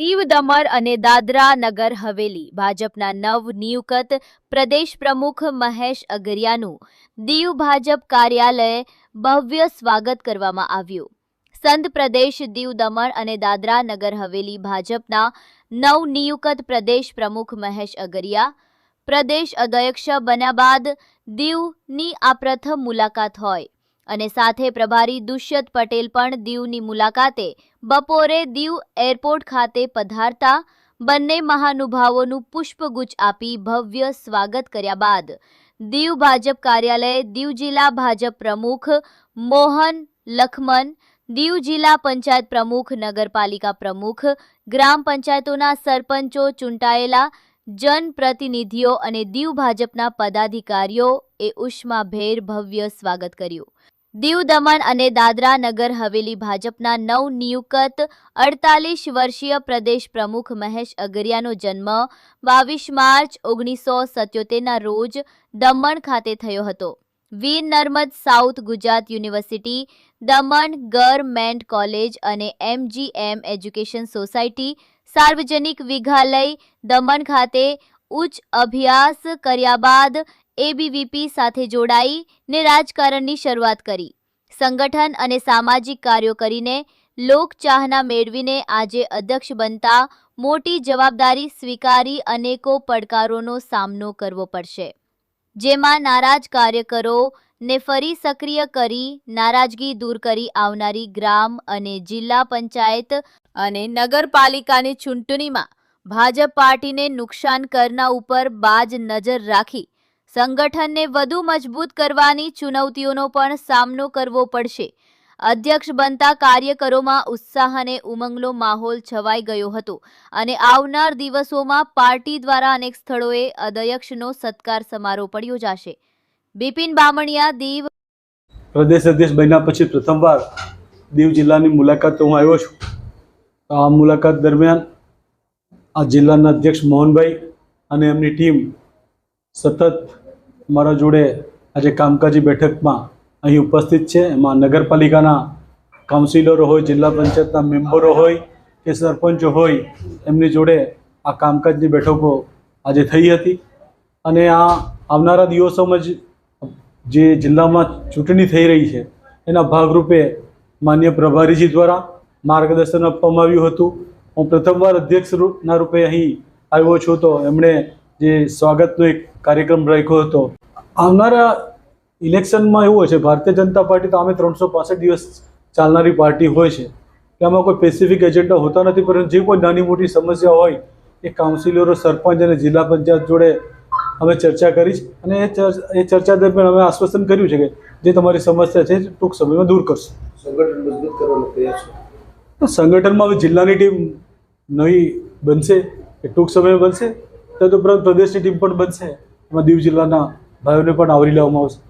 દીવ દમણ અને દાદરા નગર હવેલી. ભાજપના નવ નિયુક્ત પ્રદેશ પ્રમુખ મહેશ અગરિયાનું દીવ ભાજપ કાર્યાલયે ભવ્ય સ્વાગત કરવામાં આવ્યું. સંત પ્રદેશ દીવ દમણ અને દાદરા નગર હવેલી ભાજપના નવ નિયુક્ત પ્રદેશ પ્રમુખ મહેશ અગરિયા, પ્રદેશ અધ્યક્ષ બન્યા બાદ દીવની આ પ્રથમ મુલાકાત હોય. અને સાથે પ્રભારી દુષ્યંત પટેલ પણ દીવની મુલાકાતે બપોરે દીવ એરપોર્ટ ખાતે પધારતા બંને મહાનુભાવોનું પુષ્પગુચ્છ આપી ભવ્ય સ્વાગત કર્યા બાદ દીવ ભાજપ કાર્યાલય, દીવ જિલ્લા ભાજપ પ્રમુખ મોહન લખમન, દીવ જિલ્લા પંચાયત પ્રમુખ, નગરપાલિકા પ્રમુખ, ગ્રામ પંચાયતોના સરપંચો ચૂંટાયેલા જનપ્રતિનિધિઓ અને દીવ ભાજપના પદાધિકારીઓ એ ઉષ્માભેર ભવ્ય સ્વાગત કર્યું. દીવ દમણ અને દાદરા નગર હવેલી ભાજપના નવ નિયુક્ત અડતાલીસ વર્ષીય પ્રદેશ પ્રમુખ મહેશ અગરિયાનો જન્મ બાવીસ માર્ચ ઓગણીસો સત્યોતેરના રોજ દમણ ખાતે થયો હતો. Veer Narmad south Gujarat university, Daman government college અને MGM education society, Sarvajanik Vidyalaya Daman ખાતે ઉચ્ચ અભ્યાસ કર્યા બાદ એબીવીપી સાથે જોડાઈને રાજકારણની શરૂઆત કરી. સંગઠન અને સામાજિક કાર્યો કરીને લોકચાહના મેળવીને આજે અધ્યક્ષ બનતા મોટી જવાબદારી સ્વીકારી અનેકો પડકારોનો સામનો કરવો પડશે. જેમાં નારાજ કાર્યકરોને ફરી સક્રિય કરી નારાજગી દૂર કરી આવનારી ગ્રામ અને જિલ્લા પંચાયત અને નગરપાલિકાની ચૂંટણીમાં ભાજપ પાર્ટીને નુકસાન કરના ઉપર બાજ નજર રાખી. સંગઠનને વધુ મજબૂત કરવાની ચુનૌતીઓનો પણ સામનો કરવો પડશે. અધ્યક્ષ બનતા કાર્યકરોમાં ઉત્સાહ અને ઉમંગનો માહોલ છવાઈ ગયો હતો અને આવનાર દિવસોમાં પાર્ટી દ્વારા અનેક સ્થળોએ અધ્યક્ષનો સત્કાર સમારોહ પણ યોજાશે. બિપિન બામણિયા, દીવ પ્રદેશ અધ્યક્ષ બન્યા પછી પ્રથમવાર દીવ જિલ્લાની મુલાકાત હું આવ્યો છું. આ મુલાકાત દરમિયાન આ જિલ્લાના અધ્યક્ષ મોહનભાઈ અને એમની ટીમ સતત મારા જોડે આજે કામકાજી બેઠકમાં અહીં ઉપસ્થિત છે. એમાં નગરપાલિકાના કાઉન્સિલરો હોય, જિલ્લા પંચાયતના મેમ્બરો હોય કે સરપંચો હોય, એમની જોડે આ કામકાજની બેઠકો આજે થઈ હતી. અને આ આવનારા દિવસોમાં જ જે જિલ્લામાં ચૂંટણી થઈ રહી છે, એના ભાગરૂપે માન્ય પ્રભારીજી દ્વારા માર્ગદર્શન આપવામાં આવ્યું હતું. હું પ્રથમવાર અધ્યક્ષ રૂપના રૂપે અહીં આવ્યો છું તો એમણે જે સ્વાગતનો એક કાર્યક્રમ રાખ્યો હતો. આવનારા ઇલેક્શનમાં એવું હોય છે ભારતીય જનતા પાર્ટી તો અમે ત્રણસો પાસઠ દિવસ ચાલનારી પાર્ટી હોય છે. કે આમાં કોઈ સ્પેસિફિક એજન્ડા હોતા નથી પરંતુ જે કોઈ નાની મોટી સમસ્યા હોય એ કાઉન્સિલરો સરપંચ અને જિલ્લા પંચાયત જોડે અમે ચર્ચા કરી છે અને એ ચર્ચ- એ ચર્ચા દરમિયાન અમે આશ્વાસન કર્યું છે કે જે તમારી સમસ્યા છે ટૂંક સમયમાં દૂર કરશું. સંગઠન મજબૂત કરવાનો પ્રયાસ સંગઠનમાં હવે જિલ્લાની ટીમ નવી બનશે, એ ટૂંક સમયે બનશે, તદુપરાંત પ્રદેશની ટીમ પણ બનશે. એમાં દીવ જિલ્લાના ભાઈઓને પણ આવરી લેવામાં આવશે.